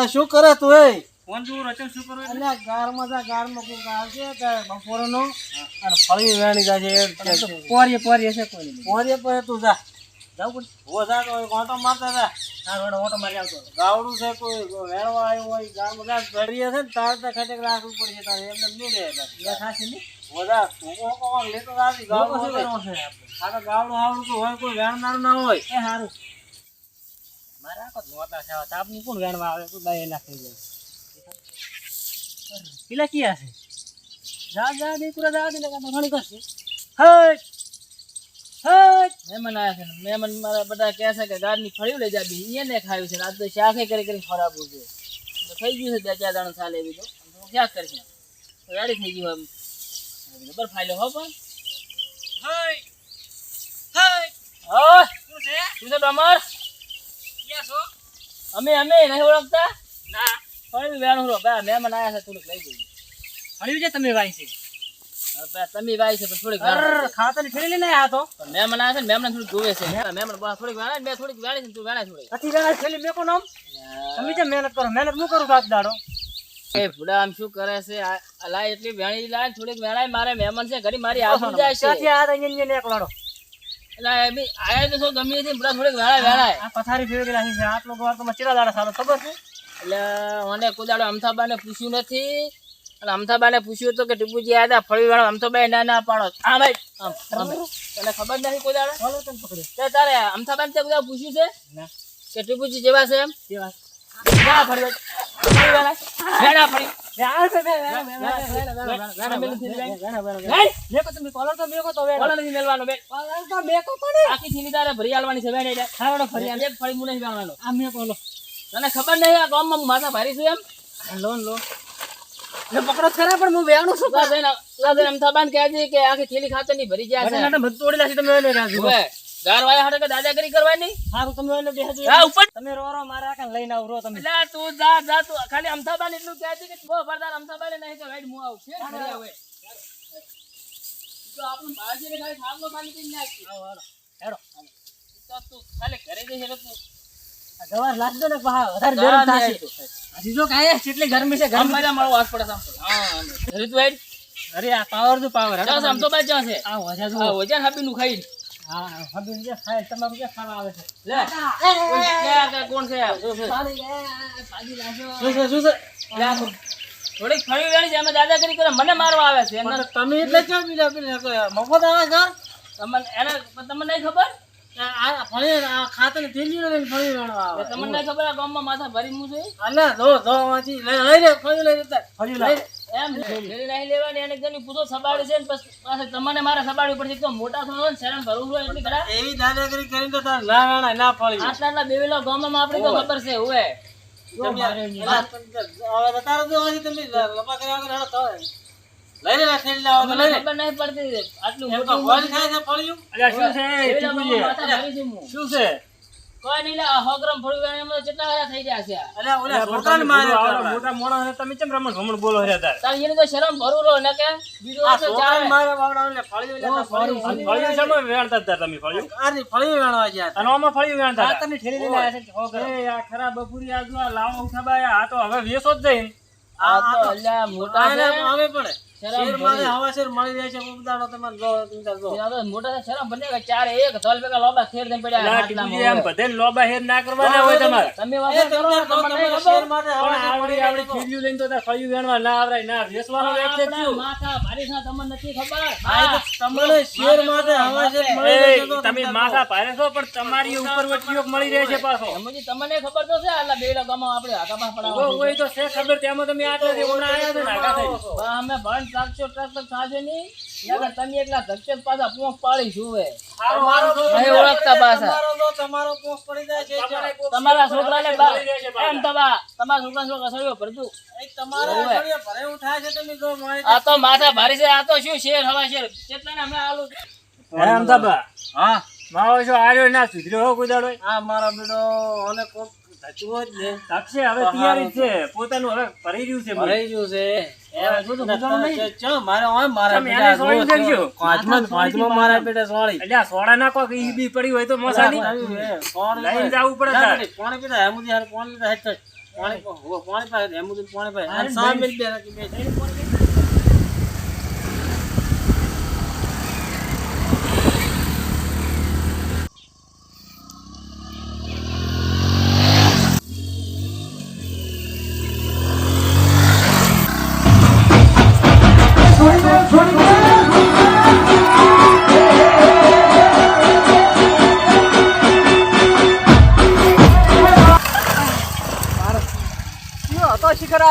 લા શું કરે તું એ? ફોન રચન શું કરે એટલે? અલ્યા ગારમાં જા ગારમાં ગાર છે કે બપોરનો. અને ફળી વેણી જાય છે. પોરીએ પોરીએ છે કોઈ નહીં. પોરીએ તું જા. જાવ હો જા તો ઓટો મારતા જા. તાર રોડ ઓટો મારી આવતો ગાવડું છે કોઈ વેળવા આવ્યું હોય ગામ જા. ઘડીએ છે ને તાર તો ખટેક રાખવું પડશે તારે. એમને નહીં રહે તારે. ખાસી નહીં. હો જા. તું કોક કોક લેતો જાતી ગાવડું છે? આ તો ગાવડું આવડું તો હોય કોઈ વેણનારું ના હોય. એ હારું. મારે આખો નોતા છે. તાપનું કોણ વેણવા આવે? તું એના થઈ જાય. પેલા ક્યાં છે? જા જા દીકરા જા દે તો ઘણી કરશે. હટ! હટ! મહેમાન આવ્યા છે. મહેમાન મારા બધા કહે છે કે ગાડની ફળ્યું લઈ જાબી એને ખાયું છે. રાત તો શાકે કરી કરી ખરાબ છે. તો થઈ ગયું છે બે ચાર દાણા ચાલે એવી તો. તો કરશે? તો ગાડી થઈ ગયું એમ. ફાયલો હો પણ. હય હય હા? શું છે? શું છે ડમર? છો? અમે અમે નહીં ઓળખતા? ના. ફળી વેણું રો બા મહેમાન આયા છે થોડુંક લઈ જઈએ. છે તમે છે? તમે વાઈ છે પણ થોડીક ખાતરની ઠેલી લઈને આયા તો. મહેમાન આયા છે મહેમાન થોડુંક જોવે છે. મહેમાન થોડીક વેણા બે થોડીક વેણી છે તું વેણા થોડીક નથી વેણા ઠેલી મેકો નામ તમે જે મહેનત કરો? મહેનત હું કરું રાત દાડો? એ ભૂડા આમ શું કરે છે? આ આ એટલી વેણી લાય થોડીક વેણાય મારે મહેમાન છે ઘડી મારી આવું જાય છે. આયા અહીંયા એક લાડો એટલે એ બી આયા તો શું ગમે તે ભૂડા થોડીક વેળા વેળા આ પથારી ફેરવી નાખી છે. આટલો વાર તો ચીરા દાડા સારો ખબર છે? એટલે મને કોદાડો અમથાબાને પૂછ્યું નથી. અને અમથાબાને પૂછ્યું હતું કે ટીપુજી આયા હતા ફળી વાળા અમથાબાઈ ના ના પાડો. ભાઈ. તને ખબર નથી કોદાડો તે તારે અમથાબાને તે કોદાડો પૂછ્યું છે? કે ટીપુજી જેવા છે એમ? ફળી વાળી. ફળી તને ખબર નહીં આ ગામમાં માથા ભારી છું એમ લોન લો પકડો ખરા પણ હું વેણું છું એમ તું કહેજે કે આખી થેલી ખાતરની ભરી ગયા છે તોડી નાખી તમે કાઢજો વાયા હાટે દાદાગીરી કરવાની? સારું તમે એને બેસજો હા ઉપર. તમે રો રો મારા કાન લઈને આવ તમે. એટલે તું જા જા તું ખાલી અમથાબાન એટલું કહેજે કે બહુ બરદાર અમથાબાન નહીં તો વેડ હું આવું. છે ભરી આવે તો આપણું ભાજી ને ખાલી થાંભલો પાણી પીને નાખી. હેડો. તો તું ખાલી ઘરે જઈ હેડો તું. ગવાર લાગ ને પહા વધારે ગરમ થાશે. હજી જો કાય કેટલી ગરમી છે ગરમ મજા મારો વાસ પડે સામ હા રીત વાઈટ અરે આ પાવર તો પાવર તો બાજ છે. આ જો આ હાબી નું ખાઈ થોડીક વેણી છે અમે દાદાગીરી કરે મને મારવા આવે છે તમે એટલે કેમ બીજા પેલા મફત આવે છે તમને એને તમને નહીં ખબર ખાતર થેલી લઈને ફળી વેણવા આવે તમને નહીં ખબર આ માથા ભરી હું. છે ધો ધો વાંચી લઈ લઈ ફળી લઈ એમ નહીં લેવાની એને એકદમ પૂછો સબાડી છે ને પછી તમને મારે સબાડવી પડશે. તો મોટા થયો ને શરણ ભરવું હોય એટલી ઘડા એવી દાદાગીરી કરીને તો તાર ના વેણાય ના પડી આટલા બેવેલા ગામમાં આપણી તો ખબર છે હવે. શું છે? કોઈ નહીં લે આ સો ગ્રામ ફળું વેણે કેટલા વાળા થઈ ગયા છે. આ? ઓલા છોકરાને મારે મોટા મોણા તમે કેમ રમણ ભમણ બોલો હે તાર તાર એની તો શરમ ભરું ને કે બીજું આ છોકરાને. મારે એટલે ફળિયું ફળિયું. ફળિયું. ફળિયું વેણતા તમે ફળિયું? ફળિયું વેણવા ગયા અને આમાં ફળિયું વેણતા હતા? ખાતરની થેલી લઈને આવ્યા છે સો એ આ ખરા બપોરી આજનો આ લાવો ઉઠાબાયા આ તો હવે વેસો જ જઈને. આ તો અલ્યા મોટા છે. આવે તમે હેર ના તમે પણ. તમે માથા ભારે છો પણ તમારી ઉપર મળી રહે છે પાછો. તમને ખબર તો છે આટલા બેડા ગામમાં આપડે આગામાં ઓ, તો છે ખબર તેમાં તમે આટલા છો ને બા અમે ભણ ટ્રાક્ટર ટ્રાક્ટર ખાજે નહીં નકર તમે એકલા ધક્કે પાછા પોંખ પાડી જુએ નહીં ઓળખતા પાછા. તમારો પડી જાય છે તમારા છોકરાને. એમ તબા તમારા છોકરા છોકરા સળિયો ભરતું? આ તો માથા ભારી છે આ તો શું શેર હવા શેર? કેટલાને હમણાં આલું? હા છો આર્યો ના સુધર્યો હો કોઈ દાડો? આ મારા બેટો અને કોક ધચવો જ ને. સાક્ષી હવે તૈયારી છે. પોતાનું હવે ભરી રહ્યું છે. ભરાઈ ગયું છે. પાણી પાણી. પાણી પાણી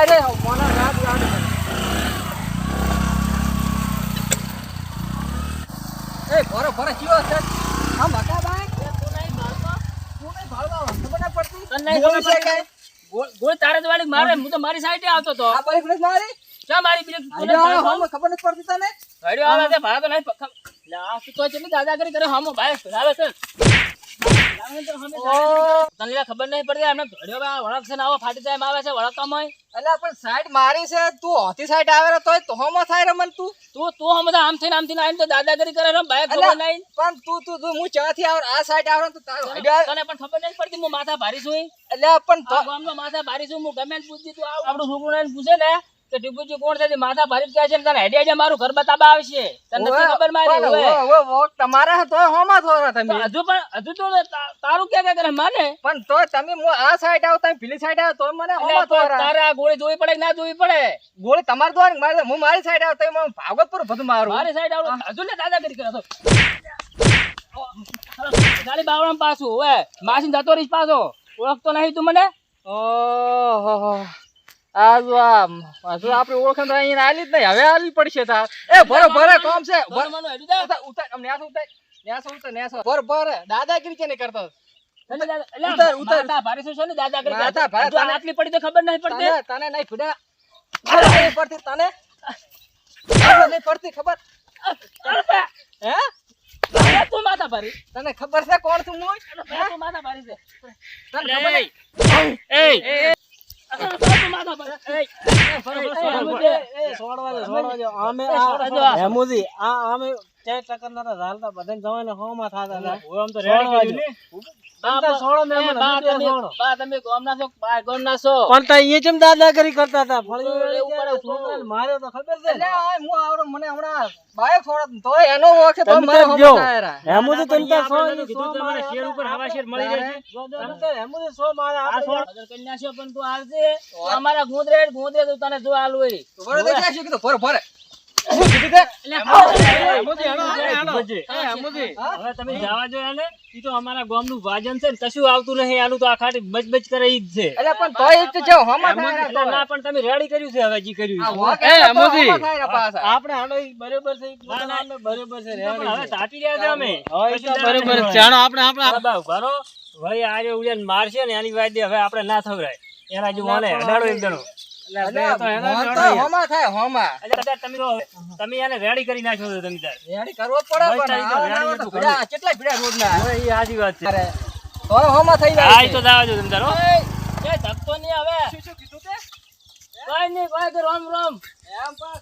હતો શિખર આ રે મને રાત રાત એ ભરો ભરો કયો છે? આમ બકા બાય તું નહીં ભાળતો તું નહીં ભાળવા ખબર ના પડતી. તને નહીં ખબર પડે? ગોળ- તારે વાળી મારે હું તો મારી સાઈડે આવતો તો. આ પડી ફ્રેશ મારી? ક્યાં મારી પેલી અરે આ હમ ખબર નથી પડતી તને? ગાડીઓ આવે છે ભાડા તો નહીં પ- ખબ- લે, આ શું તો ચેટલી દાદાગીરી કરે હામો ભાઈ આવે છે. તને ખબર નહીં પડતી એમને ઘડીઓ વળક છે આવો ફાટી જાય આવે છે વળકમાં અલા પણ સાઈડ મારી છે તું હોતી સાઈડ આવે તો હમો થાય રે મન તું. તું તું હમણાં આમ થઈને આમ થઈને આવીને તો દાદાગીરી કરે છે બાઈક ખબર નહીં. પણ તું તું તું હું ચાથી આવ આ સાઈડ આવ તો તારો. તને પણ ખબર નહીં પડતી હું માથા ભારી છું એટલે પણ તો માથા ભારી છું હું ગમે પૂછતી તું આવ આપણું છોકરું પૂછે ને કે ટીપુજી કોણ છે? તે માથા ભારી કહે છે ને તને હેડે મારું ઘર બતાવવા આવશે તને નથી ખબર મારી પણ હવે. ઓ, ઓ, ઓ, તમારા તો હોમાં તો તમે. હજુ પણ હજુ તો તારું કે કે કરે? માને? પણ તો તમે મુ આ સાઈડ આવ તમે પેલી સાઈડ આવ તો મને હોમાં પણ તારે આ ગોળી જોવી પડે કે ના જોવી પડે? ગોળી તમારે તો મારે હું મારી સાઈડ આવ તો હું ભાગવત પર બધું મારું. મારી સાઈડ આવ હજુ ને દાદા કરી કરો ગાડી બાવળામાં પાછું હવે માસી જતો રહીશ પાછો. ઓળખતો નહીં તું મને? ઓહો. આ જો આ ઓળખાણ અહીંયા આલી જ નહીં. હવે આલી પડશે તાર. એ ભરો ભરે કોમ છે. ભર. મનો હેડી જા. ઉતાર ઉતાર આમ ઉતાર ન્યાસો ઉતાર ન્યાસો. ભર ભર. દાદાગીરી કેને કરતો? એટલે ઉતાર, ઉતાર. માથા ભારી છે ને દાદાગીરી આટલી પડી તો ખબર નહીં પડતી. તને નહીં ફીડા નહીં પડતી તને. નહીં પડતી ખબર? હે? તું માતા ભારી. તને ખબર છે કોણ તું હું બે તું માથા ભારી છે. તને ખબર નહીં એ. છોડવા દે છોડવા દો. આ હેમુજી આ અમે ચાર ટકરના હતા ઝાલતા બધાને જવાને થાતા હું આમ તો રેડી છોડવા કર્યું તમે તાર છોડો ને એ, અમને બા તમે- છોડો. બા છો, બા ગામના છો. પણ તા એ ચમ દાદાગીરી કરતા હતા ફળી એવું પડે, છોકરાને માર્યો તો ખબર છે એટલે આ હું આવડો મને હમણાં બાઈક છોડો તો એનો મારે તમે સો કીધું શેર ઉપર હવા શેર મળી સો આગળ કરી નાખ્યો પણ તું આવજે. અમારા ગુંદરે ગુંદરે તું તને જો આલું હોય. કીધું હવે. ભાઈ આજે ઉડ્યા મારશે ને એની વાયદે હવે આપણે ના થવરાય એના જો મને રોમ રોમ. એમ પાછ.